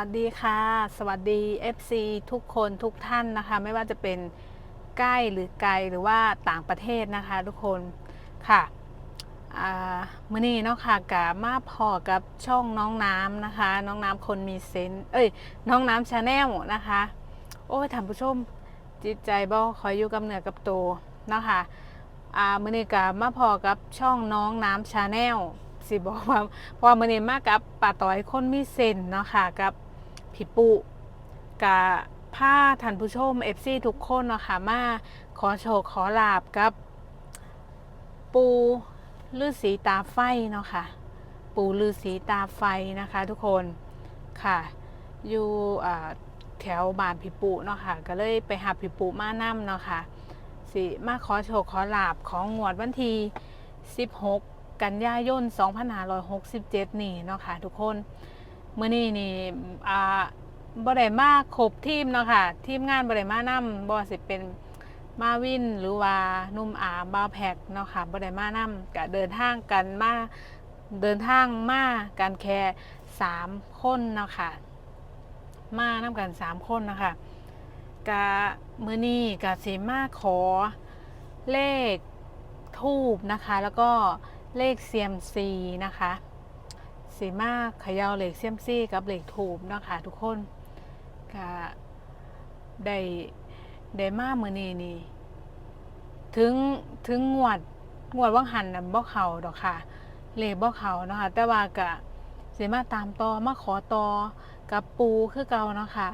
สวัสดีค่ะ สวัสดี FC ทุกคนทุกท่านนะคะ ไม่ว่าจะเป็นใกล้หรือไกลหรือว่าต่างประเทศนะคะ ทุกคนค่ะมื่อนี้เนาะค่ะกับมาพอกับช่องน้องน้ำนะคะ น้องน้ำคนมีเซนเอ้ย น้องน้ำชาแนลนะคะ โอ้ยท่านผู้ชมจิตใจบ่คอยอยู่กับเหนือกับตัวนะคะอ่ามื่อนี้กับมาพอกับช่องน้องน้ำชาแนลสิบอกว่าพราะว่ามื่อนี้มากับป้าต่อยคนมีเซนเนาะค่ะกับ พี่ปุกับผ้าท่านผู้ชม FC ทุกคนเนาะค่ะมาขอโชคขอลาบกับ ปูลือสีตาไฟเนาะค่ะ ปูลือสีตาไฟนะคะทุกคนค่ะ อยู่แถวบ้านพี่ปุเนาะค่ะ ก็เลยไปหาพี่ปุมานํเนาะค่ะสิมาขอโชคขอลาบของงวดวันที่ 16 กันยายน 2567 นี่เนาะค่ะทุกคนเมื่อนี้นี่อ่า บ่ได้มาครบทีมเนาะค่ะ ทีมงานบ่ได้มานํบ่สิเป็นมาวินหรือว่านุ่มอาบาวแพกเนาะค่ะบ่ได้มานำก็เดินทางกันมาเดินทางมากันแค่สามคนเนาะค่ะมานํกันสามคนเนาะคะกะมื้อนี้กะสิมาขอเลขทูบนะคะ แล้วก็เลขเซียมซีนะคะสีมาขย่าเลขเซียมซีกับเลขทูบเนาะค่ะทุกคน กะได้ได้มาเมื่อนี้นี่ ถึงถึงงวดงวดว่างหันน่ะบ่เขาดอกค่ะ เลขบ่เขาเนาะค่ะ แต่ว่ากะสิมาตามต่อมาขอต่อกับปูคือเก่าเนาะค่ะ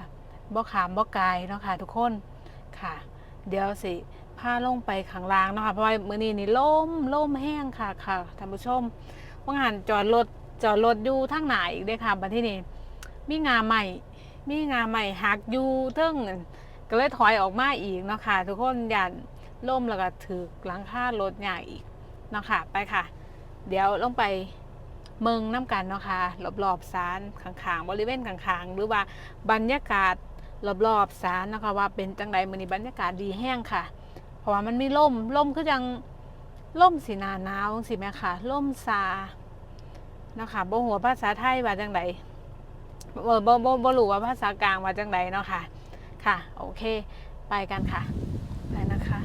บ่ขามบ่ไกลเนาะค่ะ ทุกคนค่ะ เดี๋ยวสิพาลงไปข้างล่างเนาะค่ะเพราะว่ามื้อนี้นี่ล่มล่มแห้งค่ะค่ะท่านผู้ชมว่างหันจอดรถจอดรถอยู่ทางไหนอีกเด้อค่ะบัดที่นี่มีงาใหม่ มีงาใหม่หักอยู่เทิงก็เลยถอยออกมาอีกเนาะค่ะทุกคนยันล่มแล้วก็ถือหลังคารถใหญ่อีกเนาะค่ะไปค่ะ เดี๋ยวลงไปเมืองน้ำกันเนาะค่ะรอบๆศาลขางๆบริเวณขางๆ หรือว่าบรรยากาศรอบๆศาลนะคะว่าเป็นจังใดมื้อนี้บรรยากาศดีแห้งค่ะ เพราะว่ามันมีล่มล่มคือจังล่มสีนาหนาวสิแม่ค่ะล่มซาเนาะค่ะบ่หัวภาษาไทยว่าจังใด บ่บ่บ่บ่รู้ว่าภาษากลางว่าจังใดเนาะค่ะ ค่ะ โอเค ไปกันค่ะ ไปนะคะ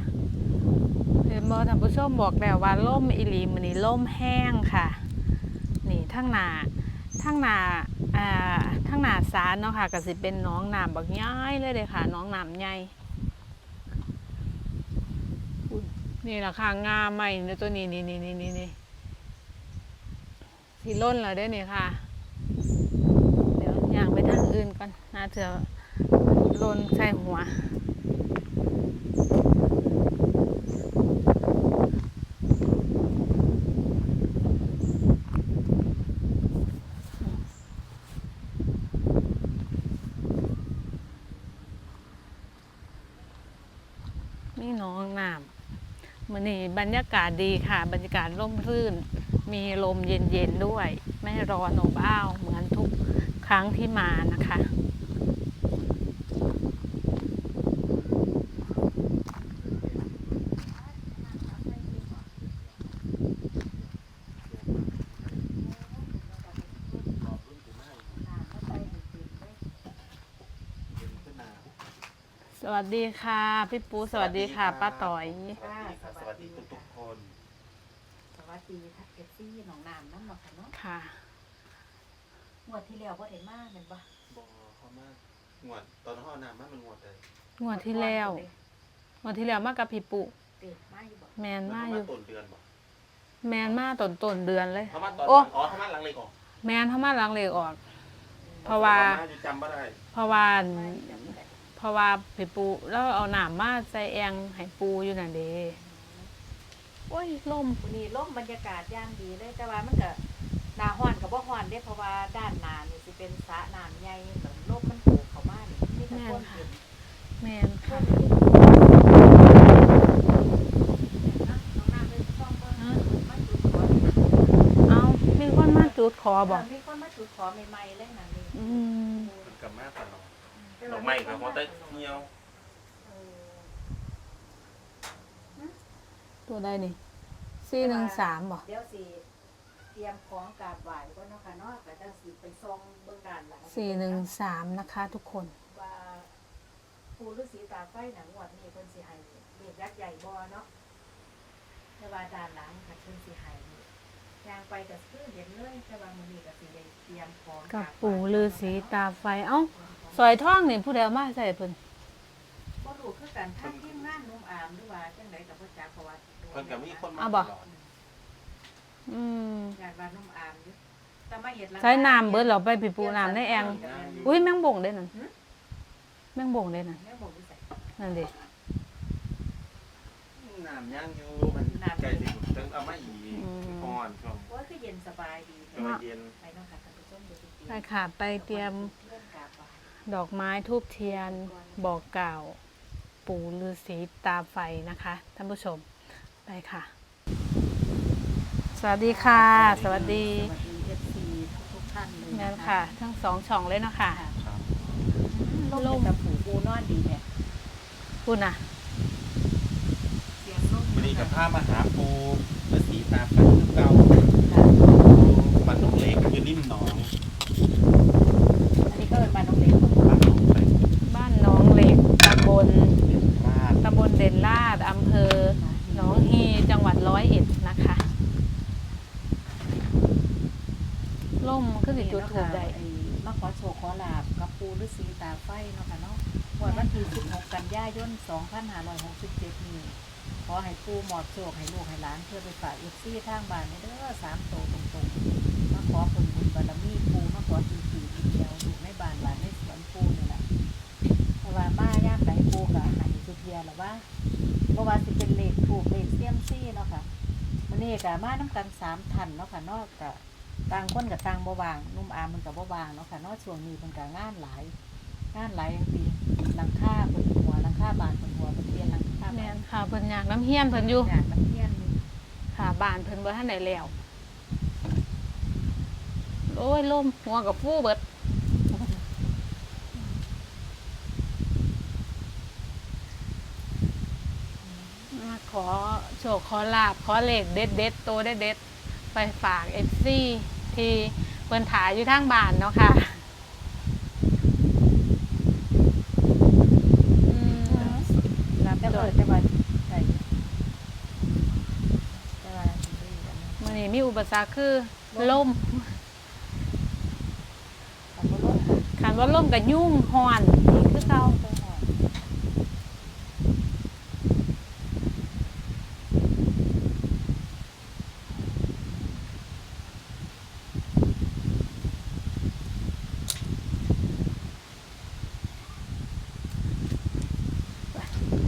เห็นบอท่านผู้ชมบอกแล้วว่าล่มอิลีมันนี่ล่มแห้งค่ะ นี่ทั้งหนาทั้งหนาอ่าทั้งหนาสารเนาะค่ะก็สิเป็นน้องน้ำบักย้ายเลยเลยค่ะน้องน้ำใหญ่นี่แหละค่ะงาใหม่ในตัวนี้นี่นี่นี่นี่นี่สีล้นแล้วได้อนี่ค่ะ ยวย่างไปทางอื่นก่อนน่าจะลนใส่หัวนี่น้องน้ำมันนี่บรรยากาศดีค่ะ บรรยากาศร่มรื่น มีลมเย็นๆด้วย ไม่ร้อนอบอ้าวเหมือน รั้งที่มานะคะ สวัสดีค่ะ พี่ปูสวัสดีค่ะ ป้าต่อย ค่ะสวัสดีทุกๆคน สวัสดีทักเอฟซี่หนองน้ำน้ำหนองค่ะเนาะค่ะ งวดที่แล้วบ่ได้มากเป็นปะบอเขามากงวดตอนห้อน้ำมันมันงวดเลยงวดที่แล้วงวดที่แล้วมากับพี่ปุเด็ดมากอยู่บ่แมนมันมาเขาอมายู่ ต้นเดือนบ่แมนมาต้นต้นเดือนเลย เขามาตอนโอ้อ๋อเขามาหลังเลยก่อนแมนเขามาหลังเลกออก เพราะว่า เขมอยู่จำไม่ได้เพราะว่าไม่จำไม่ได้เพราะว่าพี่ปูแล้วเอาหนามมาใส่แองให้ปูอยู่นั่นเด้โอ้ยลม วันนี้ร่มบรรยากาศย่างดีเลยแต่ว่ามันก็ห นาฮ้อนกับบ่ฮ้อนเด้เพราะว่าด้านหน้านี่สิเป็นสระน้ำใหญ่แบบลมมันโผล่เข้ามานี่มีแต่คนเห็นแมนคค่ะนเห็นอะน้องน้ำเลยฟ้องเบิ่งมาจุดขอเอามีคนมาจุดคอบอกมีคนมาจุดขอใหม่ๆเลยนะนี่อืมมันกลับมาตลอดดอกไม้กับหัวเต้เหี่ยวเออตัวใดนี่สี่หนึ่งสามบอกเดี๋ยวสิเต รียมของกราบไหว้ก่อนเนาะค่ะเนาะก็จังสิไปซองเบิ่งด้านหลังสี่หนึ่งสามนะคะทุกคน ว่าปูฤาษีตาไฟหนังงวดนี่เพิ่นสิให้เรียกยักษ์ใหญ่บ่เนาะแต่ว่าด้านหลังค่ะเพิ่นสิให้ย่างไปก็คือเห็นเลยแต่ว่ามื้อนี้ก็สิได้เตรียมพร้อมกับปู่ฤาษีตาไฟ เอ้าสอยท่องนี่ผู้ใดเอามาใส่เพิ่นบ่รู้คือกันทางทีมงานนุ่มอามหรือว่าจังไดก็บ่จักเพราะว่า เพิ่นก็มีคนมาเอาตบ่ลอด อืมญาติว่านุ่มอามอยู่แต่มาเฮ็ดหลังใช้น้ำเบิดเราไปปิปูน้ำในแองอุ้ยแมงบ่งได้นั่นหึแมงบ่งได้นั่นแม่บอกอยู่ไสนั่นดิน้ำย่างอยู่มันไกลสิถึงเอามาอีกก่อนช่วงว่าคือเย็นสบายดีก็มาเย็นไปเนาะค่ะท่านผู้ชมเดี๋ยวสิเตรียมไปค่ะไปเตรียมเริ่มกราบไหว้ดอกไม้ทูบเทียนบอกกล่าว ปู่ฤาษีตาไฟนะคะท่านผู้ชมไปค่ะ สวัสดีค่ะสวัสดีสวัสดีเอฟซีทุกๆท่านเลยแม่นค่ะ ทั้งสองช่องเลยเนาะค่ะครับลมกับผูปูนอนดีเนี่ยพูดนะเสียงลมวันนี้กับพามาหาปูฤาษีตาไฟคือเก่าบ้านน้องเล็กคือริมหนอง อันนี้ก็เอินมาน้องเล็ก บ้านน้องไป บ้านหน้องเหล็กตำบล บ้าน ตำบลเด่นลาดอำเภอหนองฮีจังหวัดร้อยเอ็ดนะคะล่มก็สิจุดถูกได้ ไอ้มาขอโชคขอลาบกับปูฤาษีตาไฟเนาะค่ะเนาะวันวันที่16กันยายน2567นี้ขอให้ ปูหมอบโชคให้ลูกให้หลานเพื่อไปฝากเอฟซีทางบ้านนี่เด้อสามโตตรงๆมาขอผลบุญบารมีปูมาขอทีทีทีเดียวอยู่ในบ้านบ้านในสวนปูนี่แหละเพราะว่ามาย่ามไหนปูกับไหนสุเทียหรือว่าเพราะว่าสิเป็นเลขถูกเลขเซียมซี่เนาะค่ะมันนี่กับมาน้ำกันสามทันเนาะค่ะนอกกับต่างคนกับต่างบ่วางนุ่มอามมันกับบ่วางเนาะค่ะนอกช่วงนี้มันกับงานหลายงานหลายอย่างปีหลังคาเปิดหัวหลังคาบานเปิดหัวเปิดเปลี่ยนหลัง คาแม่บ้านนค่ะเพิ่นอยากน้ำเฮียนเพิ่นอยู่งานมันเที่ยนอยู่ค่ะบ้านเพิ่นบ่ทันได้แล้ว โอ้ยล่มหัวกับฟูเบิด มาขอโชคขอลาบขอเลขเด็ดเด็ดๆโตเด็ดเด็ดๆไปฝากเอฟซีที่เพิ่นถ่ายอยู่ทางบ้านเนาะค่ะอืมรับ แต่ โด เปิ ย ดแต่ว่าใช่แต่ว่าสิได้กันนะ มื่อนี้มีอุปสรรคคือล่มแต่บ่ลดคันว่าล่มกับยุ่งหอนนี่คือเก่า ไปหน่อย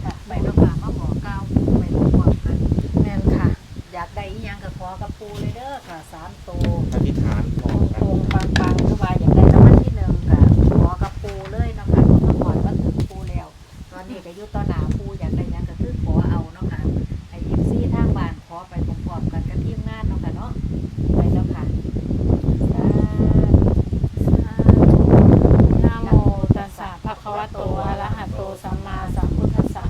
ค่ะไปแล้วค่ะมาบอกกล่าวปูไปบอกกัน แม่นค่ะ อยากได้อีหยังก็ขอกับปูเลยเด้อค่ะสามโตว อธิษฐานขอ โป่งๆปังๆคือว่าอยากได้รางวัลที่หนึ่งก็ขอกับปูเลยเนาะค่ะเมื่อก่อนว่าถึงปูแล้ว ตอนนี้ก็อยู่ต่อหน้าปูอยากได้หยังก็คือขอเอาเนาะค่ะให้ยิปซี่ทางบ้านขอไปพร้อมๆกันกับทีมงานเนาะค่ะเนาะไปแล้วค่ะสาธุ นะโมตัสสะภะคะวะโตอะระหะโตสัมมาสัมพุทธัสสะ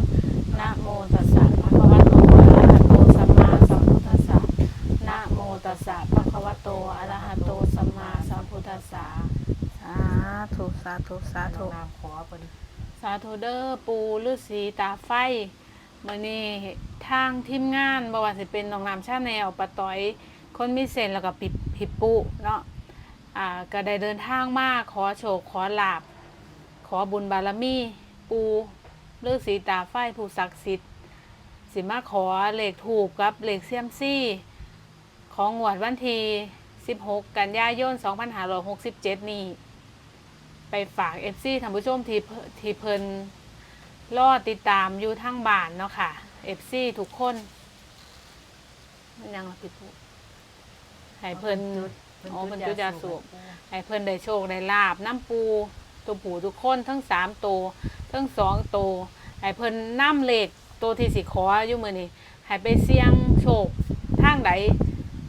นะโมตัสสะภะคะวะโตอะระหะโตสัมมาสัมพุทธัสสะนะโมตัสสะภะคะวะโตอะระหะโตสัมมาสัมพุทธัสสะสาธุสาธุสาธุ นามขอเพิ่น สาธุเด้อปูฤาษีตาไฟมื้อนี้ทางทีมงานบ่ว่าสิเป็นน้องน้ำชาแนลปะต้อย คนมีเสนแล้วก็ปิดผิดปุเนาะอ่าก็ได้เดินทางมาขอโชคขอลาบ ขอบุญบารมี ปูฤาษีตาไฟผู้ศักดิ์สิทธิ์สิมาขอเลขถูกกับเลขเซียมซี่ ของงวดวันที่16 กันยายน 2567 นี้ ไปฝาก FC ท่านผู้ชมที่เพิ่นที่เพิ่นรอติดตามอยู่ทางบ้านเนาะค่ะ FC ทุกคนมันยังละผิดพูให้เพิ่นอ๋อเพิ่นจุดยาสูบให้เพิ่นได้โชคได้ลาบน้ำปูตัวผูทุกคนทั้งสามตัวทั้งสองตัวให้เพิ่นน้ำเหล็กตัวที่สิขออยู่มือนี้ให้ไปเสี่ยงโชคทางใด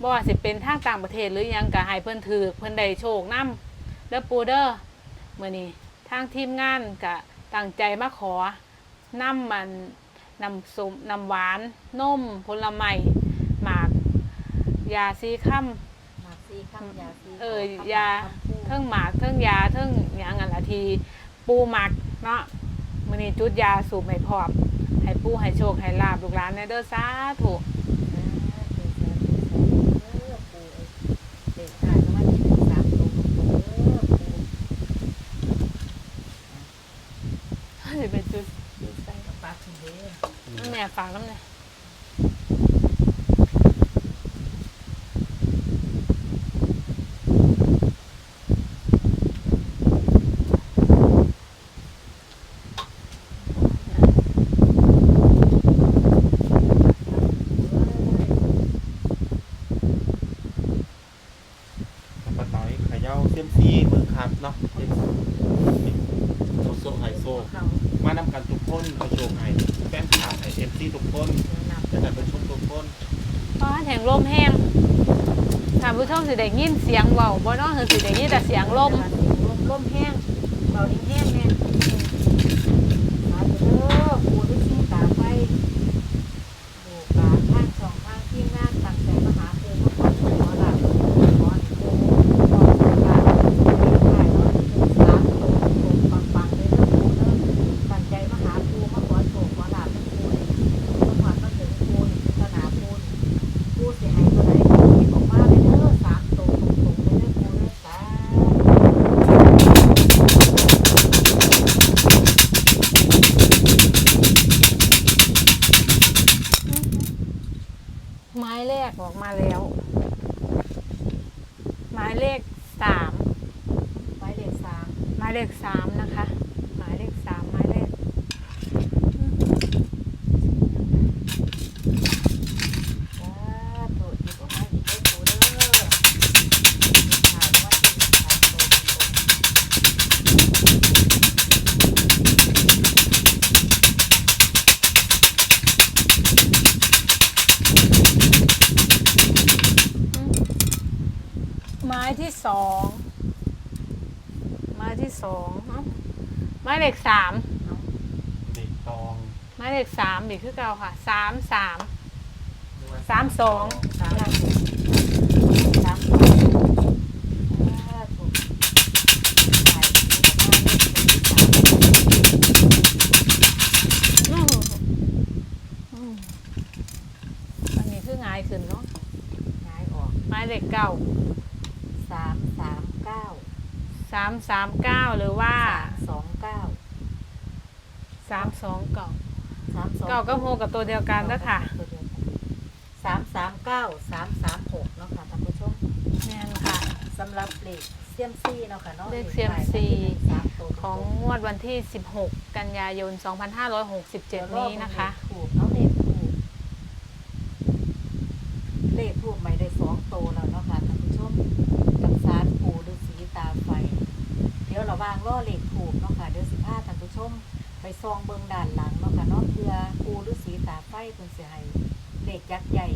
บ่ว่าสิเป็นทางต่างประเทศหรือหยังก็ให้เพิ่นถือเพิ่นได้โชคน้ำเด้อปูเด้อ มือนี้ทางทีมงานก็ตั้งใจมาขอน้ำมันน้ำส้มน้ำหวานนมผลไม้หมาก ยาซีค่ำหมากซีข้ามยาซีเออขยาคำพูดเทิงหมากเทิงยาเทิงที ปูมักเนาะมื้อนี้จุดยาสูบให้พร้อมให้ปูให้โชคให้ลาบลูกหลานแน่เด้อสาธุเออปูเด็กถ่ายมาที่สามตัวตรงๆเออปู สิไปจุดจุดใส่ ปากถึงเด้อ น้ำแม่ ฝากน้ำเนี่ย ปะต้อยเขย่าเซียมซีเบิ่งครับเนาะเซียมซีโซโซไฮโซ เขา มานำกันทุกคนเอาโชคให้แฟนคลับให้เอฟซีทุกคน นำ จะได้ไปชมทุกคน ฟ้าแห่งลมแห้ง ท่าสิได้ยินเสียงเว้าบ่เนาะคือสิได้ยินแต่เสียงลม ลมลมแห้งเบาดิแห้งแห้งมาเด้อปูด้วยชีตาไฟดูกาข้างสองข้างที่งานตั้งใจมาหาปูมาขอโชคขอลาบขอให้ปูขอโอกาสถ่ายเนาะสามตัวตรงปังๆเลยนะปูเนาะตั้งใจมาหาปูมาขอโชคขอลาบทั้งปูเลยมาหอดมาถึงปูนี่สนาปูนี่ปูสิให้ตัวไหนปูหยิบออกมาเลยเด้อสามตัวตรงๆเลยเด้อปูเด้อสาธุ ไม้แรก ออกมาแล้ว เลขสามเด็กตองไม้เลขสามอีกคือเก่าค่ะสามสามสามสองๆสามตัวสามตัวสาธุถ่ายหยิบออกมาเลขที่สามอืมอืมอันนี้คือง่ายขึ้นเนาะย้ายออกไม้เลขเก้าสามสามเก้าสามสามเก้าหรือว่าสองเก้า สามสองเก้าสามสองเก้าก็โมกับตัวเดียวกันแล้วค่ะสามสามเก้าสามสามหกเนาะค่ะท่านผู้ชมแม่นค่ะสำหรับเลขเซียมซีเนาะค่ะเนาะเลขเซียมซีสามตัวของงวดวันที่ 16 กันยายน 2567 นี้นะคะถูกเนาะเลขถูกเลขถูกไม่ได้สองโตวแล้วเนาะค่ะท่านผู้ชมกับสารปูฤาษีตาไฟ เดี๋ยวเราวางล่อเล ไปซองเบิงด่านหลังเนาะค่ะเนาะเพื่อปูฤาษีตาไฟเพิ่นสิให้เลขยักษ์ใหญ่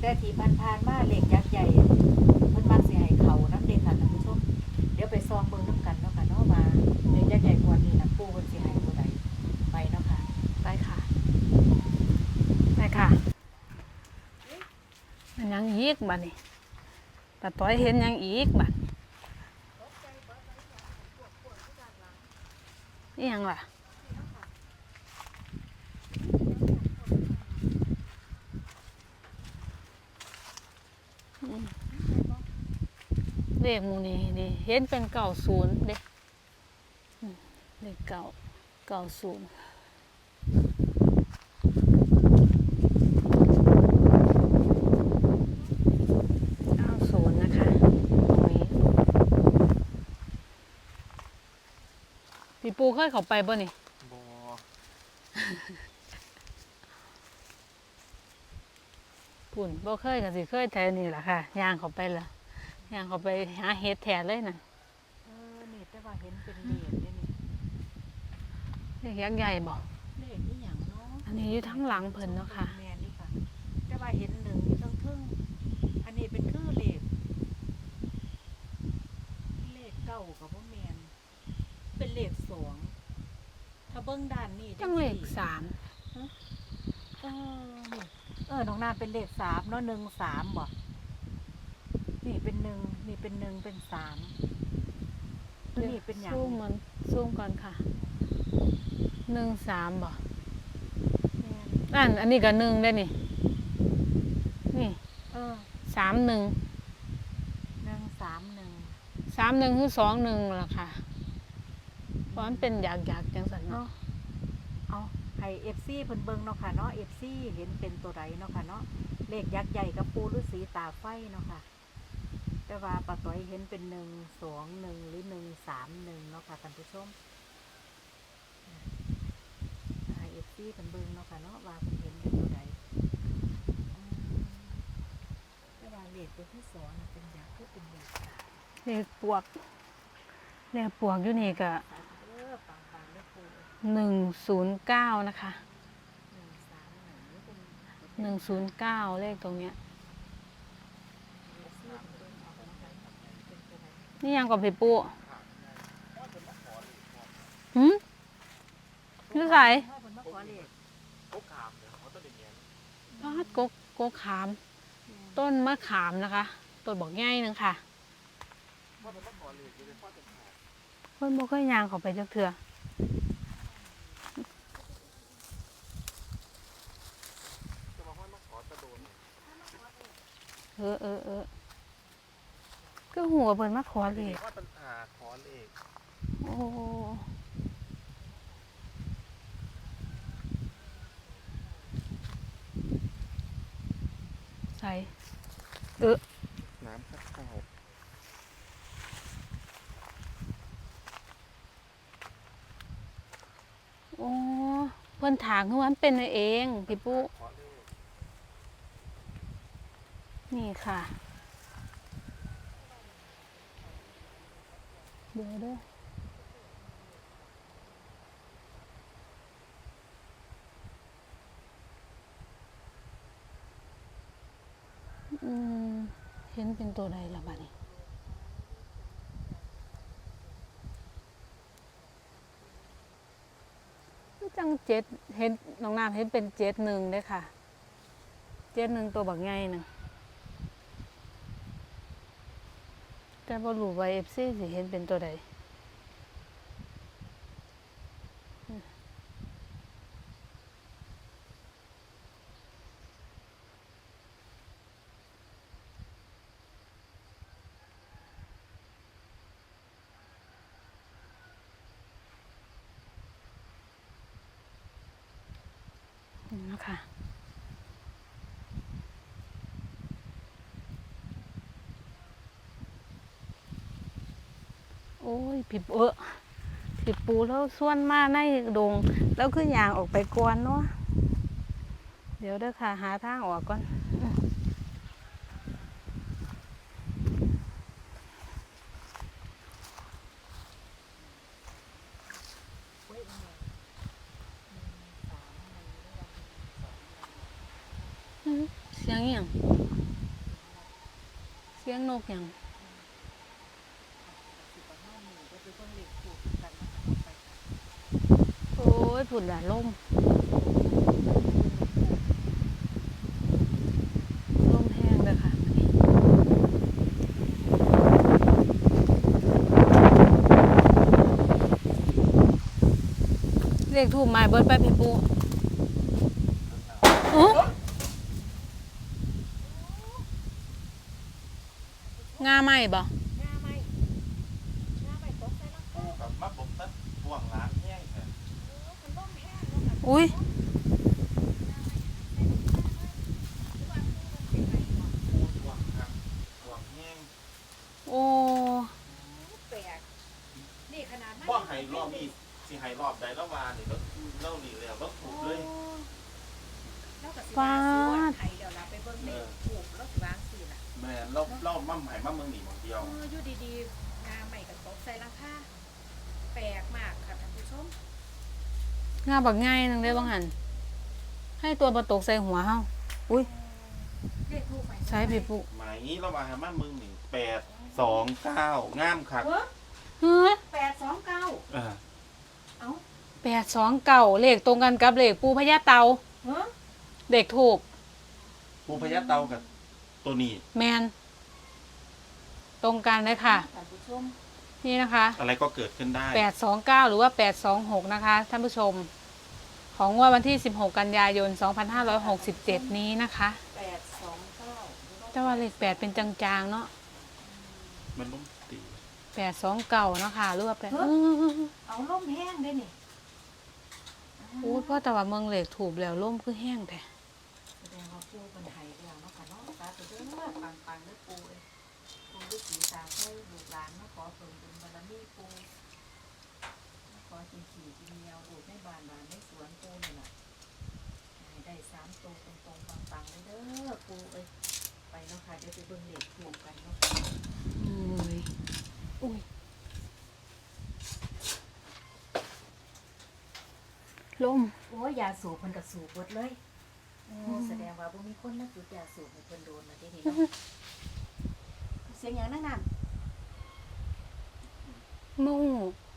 แต่ที่ผ่านๆมาเลขยักษ์ใหญ่เพิ่นมักสิให้เขานํเด็กค่ะท่านผู้ชม เดี๋ยวไปซองเบิงน้ำกันเนาะค่ะเนาะว่าเลขยักษ์ใหญ่กว่านี้นะปูเพิ่นสิให้ตัวใดไปเนาะค่ะไปค่ะไปค่ะมันยังอีกบัดนี่ตาต้อยเห็นยังอีกบั นี่ยังล่ะเลขหมูนี่นี่เห็นเป็นเก่าศูนย์เด็กเด็กเก่าเก่าศูนย์ เก้าศูนย์นะคะ ตรงนี้ พี่ ปูเคยเข้าไปบ่นี่บอปุ่นบ่เคยก็สิเคยแถวนี้แหละค่ะย่างเข้าไปละย่างเข้าไปหาเห็ดแถเลยน่ะเออนี่แต่ว่าเห็นเป็นเลขเด้นี่เลขยักษ์ใหญ่บ่เลขนี่หยังเนาะอันนี้อยู่ทั้งหลังเพิ่นเนาะค่ะแม่นี่ค่ะแต่ว่าเห็นหนึ่งอยู่ทั้งครึ่งอันนี้เป็นคือเลขเลขเก้ากับพ่อแมน เป็นเลขสองถ้าเบิ้งด้านนี่จังเลขสามเออนี่เออน้องนานเป็นเลขสามเนาะหนึ่งสามบ่นี่เป็นหนึ่งนี่เป็นหนึ่งเป็นสามนี่เป็นหยังซูมมันซูมก่อนค่ะหนึ่งสามบ่แม่นอันอันนี้ก็หนึ่งได้นี่ นี่เออสามหนึ่งหนึ่งสามหนึ่งสามหนึ่งคือสองหนึ่งล่ะค่ะเพ ราะมันเป็นอยากอยากๆจังสันเนาะเอาให้เอฟซีเพิ่นเบิ่งเนาะค่ะเนาะเอฟซีเห็นเป็นตัวใดเนาะค่ะเนาะเลขยักษ์ใหญ่กับปูฤาษีตาไฟเนาะค่ะ แต่ว่าปาต้อยเห็นเป็นหนึ่งสองหนึ่งหรือหนึ่งสามหนึ่งเนาะค่ะท่านผู้ชมให้เอฟซีเพิ่นเบิ่งเนาะค่ะเนาะว่าเพิ่นเห็นเป็นตัวใดอืมแต่ว่าเลขตัวที่สองน่ะเป็นยักษ์คือเป็นเลขสามเลขปวกเลขปวกอยู่นี่ก็สามเออปังปังๆเลยปู หนึ่งศูนย์เก้านะคะหนึ่งศูนย์เก้าเลขตรงเนี้ยนี่ยังกับพี่ปูหืมนี่ใส่ให้นมาขอเลขก็ขามเนี่ยเขาต้องอย่างเงี้ยพาดกกกขาม ต้นมะขามนะคะต้นบอกง่ายหนึงค่ะว่ามันต้องขอเลยจะได้พ่ะขาดเพิ่นบ่เคยยางเขาไปจักเทื่อ จะมาว่าต้องขอตะโดน เออเออเออก็หัวเพิ่นมาขอเลขว่าปัญหาขอเลขโอ้ใส่เออน้ำพัดเข้าโอ้เพิ่นถางคือว่ามันเป็นเองพี่ปุ๊ขอเลข นี่ค่ะ เดี๋ยวเด้ออืมเห็นเป็นตัวใดละบัดนี้คือจังเจ็ดเห็นน้องน้ำเห็นเป็นเจ็ดหนึ่งเลยค่ะ เจ็ดหนึ่งตัวบักไงหนึ่ง แต่บรู้ว่าเอฟซีสิเห็นเป็นตัวใดอืมนี่นะคะ โอ้ ยผิดเออผิดปูแล้วส่วนมาในดง แล้วคืออย่างออกไปกวนเนาะเดี๋ยวเด้อค่ะ หาทางออกก่อนเสียงอย่างเสียงนกอย่าง สิบประมาณหนึ่งก็คือต้องเลขถูกกันนะคะเอาไปค่ะ โอ้ยผุดหลาล่มล่มแห้งเลยค่ะเรียกถูกไม้เบิดไปพี่ปูโอ้งาไหมบ่ งาไหมงาไหมตกใส่ลำ ปูกับมะบกตัดห่วงล้างแห้งค่ะ มันล่มแห้งแล้วค่ะ อุ้ย ปูห่วงครับห่วงแห้ง โอ้ แปลกนี่ขนาด ว่าไห้รอบนี้สิไห้รอบใดแล้วมาเนี่ยแล้วเล่านี่แล้วแล้วถูกเลย แล้วก็สิวางสิว่าไทยเดี๋ยวเราไปเบิ่งเลขถูกแล้วสิวางสิล่ะ แม่เล่าเล่ามั่มไห้มั่มเมืองหนีหมดเดียว เอออยู่ดีๆงาใหม่กับตกใส่ราคาแปลกมากค่ะท่านผู้ชม งาบักง่ายนึงได้บ้างหัน ให้ตัวประตกใส่หัวเฮาอุ้ยเลขถูกไหมใช้พี่ปุหมายนี้เรามาหามั่มเมืองหนีแปดสองเก้างามคักเฮ้ยเฮ้ยแปดสองเก้าเออเอ้าแปดสองเก่าเลขตรงกันกับเลขปูพญาเตาเฮ้ยเด็กถูกปูพญาเตากับตัวนี้ แมนตรงกันเลยค่ะ ท่านผู้ชม นี่นะคะอะไรก็เกิดขึ้นได้829หรือว่า826นะคะ ท่านผู้ชม ของงวดวันที่ 16 กันยายน 2567 นี้นะคะแปดสองเก้าแต่ว่าเลข8เป็นจางๆเนาะมันต้องตี829เนาะค่ะหรือว่า8เอาล่มแห้งได้นี่ อู้พ่อแต่ว่าเมืองเหล็กถูกแล้วล่มคือแห้งแต่ แสดงว่าปูเป็นไทยแล้วเนาะค่ะเนาะตาตัวเด้อปังปังๆเด้อปูเอ้ยปูฤาษีตาเพื่อลูกหลานมาขอเพิ่มบุญบารมีปูขอจินขี่จินเมียวดูดในบ้านบ้านในสวนปูนี่แหละให้ได้สามตัวตรงๆปังๆเลยเด้อปูเอ้ยไปเนาะค่ะเดี๋ยวไปเบิ่งเด็กถูกกันเนาะอุ้ยอุ้ยล่มโอ้ยยาสูบมันก็สูบเบิดเลยโอ้แสดงว่าบ่มีคนมาจุดยาสูบให้เพิ่นโดนมาที่นี่เนาะเสียงหยังนั่นน่ะมู่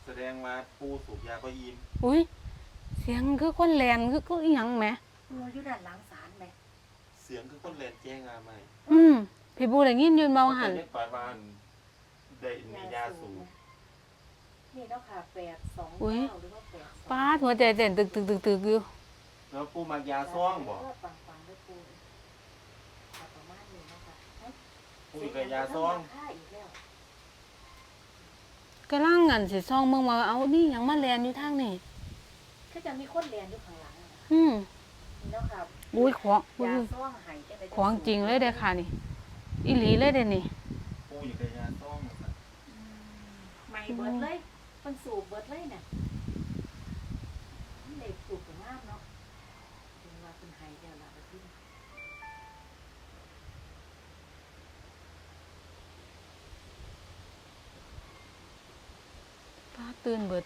แสดงว่าปูสูบยาก็ยินอุ้ยเสียงคือคนแลนคือก็อีหยังแหมปูอยู่ด้านหลังศาลแหมเสียงคือคนแลนแจ้งอาไหมอืม พี่บูได้ยินยืนเบาหันแต่ปลายบ้านได้มียาสูบนี่เนาะค่ะแปดสองอุ๊ยเก้าหรือว่าแปดสองป้าดหัวใจเต้นตึกตึกตึกตึกอยู่แล้วปูมายาซ่องบอกเพื่ปังปังๆด้วยปูเอาประมาณนี้เนาะค่ะเอ้ยปูอยู่กับยาซ่องค่าอีกแล้วกำลังงันสิซ่องเมืองมาเอานี่หยังมาแลนอยู่ทางนี่ก็จะมีคนเรียนอยู่ข้างหลังอะอืมนี่เนาะค่ะอุ้ยของอุ้ยายซ่องไห้จะได้ของจริงเลยเด้อค่ะนี่ อีหลีเลยเด้อนี่ปูอยู่กับยาซ่องหมดอะอืมไม่เบิดเลย มันสูบเบิดเลยเนี่ยเด็กสูบกับงามเนาะถึงว่าเป็นไห้เดียวละประเทศป้าตื่นเบิด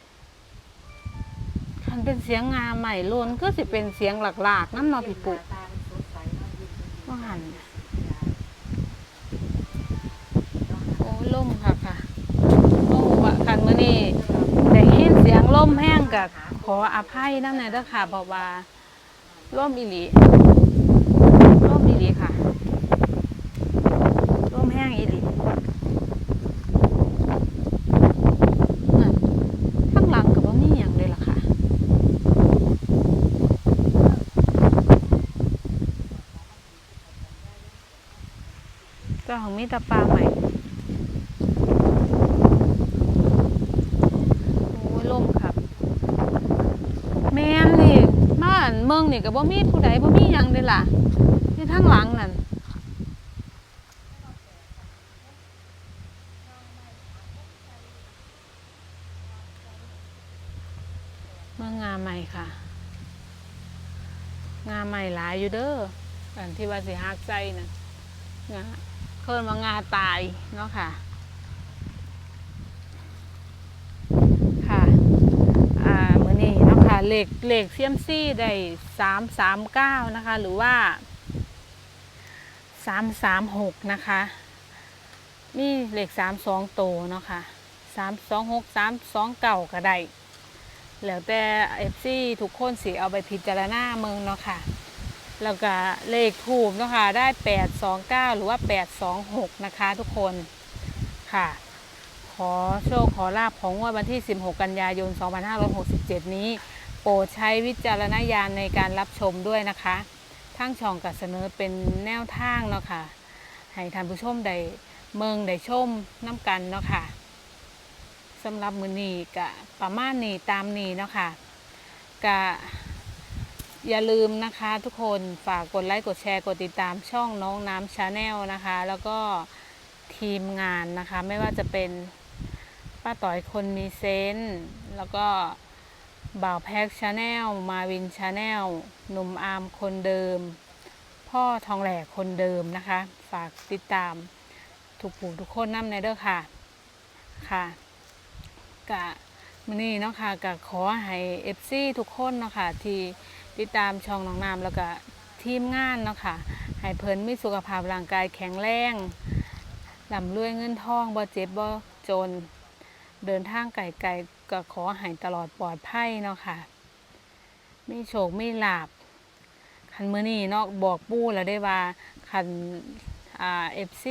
คันเป็นเสียงงาใหม่โลนก็สิเป็นเสียงหลากๆนั่นเนาะพี่ปุตาเป็นสดใสเนาะยิ้ มันล่มค่ะค่ะโอ้วะคันมื้อนี้ได้ยินเสียงล่มแห้งกับขออภัยนำหน่อยเด้อค่ะเพราะว่าล่มอีหลีล่มอีหลีค่ะล่มแห้งอีหลีข้างหลังก็บ่มีหยังเลยล่ะค่ะเจ้าของมีตาปลาใหม่ โอ้ยลมครับ แม่นนี่บ้า นี่ก็บ่มีผู้ใดบ่มีหยังเลยล่ะที่ทางหลังนั่นเมืองงาใหม่ค่ะ งาใหม่หลายอยู่เด้ออันที่ว่าสิฮักใจน่ะงาเคินว่างาตายเนาะค่ะ อ่ามือนี้ เนาะค่ะเลขเลขเซียมซี่ได้สามสามเก้านะคะ หรือว่าสามสามหกนะคะ มีเลขสามสองโตเนาะค่ะสามสองหกสามสองเก่าก็ได้แล้วแต่เอฟซีทุกคนสิเอาไปพิจารณาเมืองเนาะค่ะแล้วก็เลขถูกเนาะคะได้829หรือว่า826นะคะทุกคนค่ะขอโชคขอลาบของวดวันที่ 16 กันยายน 2567 นี้ โปรดใช้วิจารณญาณในการรับชมด้วยนะคะทั้งช่องกับเสนอเป็นแนวทางเนาะค่ะให้ท่านผู้ชมได้เมืองได้ชมน้ำกันเนาะค่ะสำหรับมือนีกะประมาณนี้ตามนี้เนาะค่ะกะอย่าลืมนะคะทุกคนฝากกดไลค์กดแชร์กดติดตามช่องน้องน้ำชาแนลนะคะ แล้วก็ทีมงานนะคะ ไม่ว่าจะเป็นป้าต่อยคนมีเซนแล้วก็ บ่าวแพ็กชาแนล มาวินชาแนล หนุ่มอาร์มคนเดิม พ่อทองแหลกคนเดิมนะคะ ฝากติดตามทุกผู้ทุกคนน้ำในเด้อค่ะ ค่ะกะมื้อนี้เนาะค่ะกะขอให้เอฟซีทุกคนเนาะค่ะที่ติดตามช่องน้องน้ำแล้วก็ทีมงานเนาะค่ะให้เพิ่นมีสุขภาพร่างกายแข็งแรงลำรวยเงินทองบ่เจ็บบ่จน เดินทางไกลๆ ก็ขอให้ตลอดปลอดภัยเนาะค่ะไมีโชคมีลาบคันมือนี้เนาะบอกปู่แล้วได้ว่าคันอ่า FC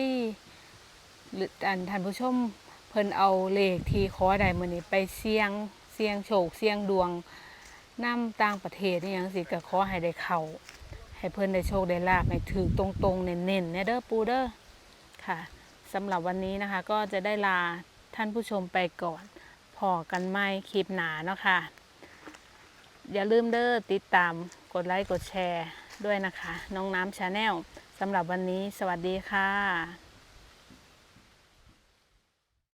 หรืออันท่านผู้ชมเพิ่นเอาเลขที่ขอได้มือนี้ไปเสี่ยงเสี่ยงโชคเสี่ยงดวงนำต่างประเทศนี่ยังสิก็ขอให้ได้เข้าให้เพิ่นได้โชคได้ลาภให้ถือตรงๆเน้นๆเนี่ยเด้อปูเด้อค่ะสำหรับวันนี้นะคะก็จะได้ลาท่านผู้ชมไปก่อน อกันไม่คลิปหนาเนาะค่ะ อย่าลืมเด้อติดตามกดไลค์กดแชร์ด้วยนะคะ น้องน้ำชาแนลสำหรับวันนี้สวัสดีค่ะ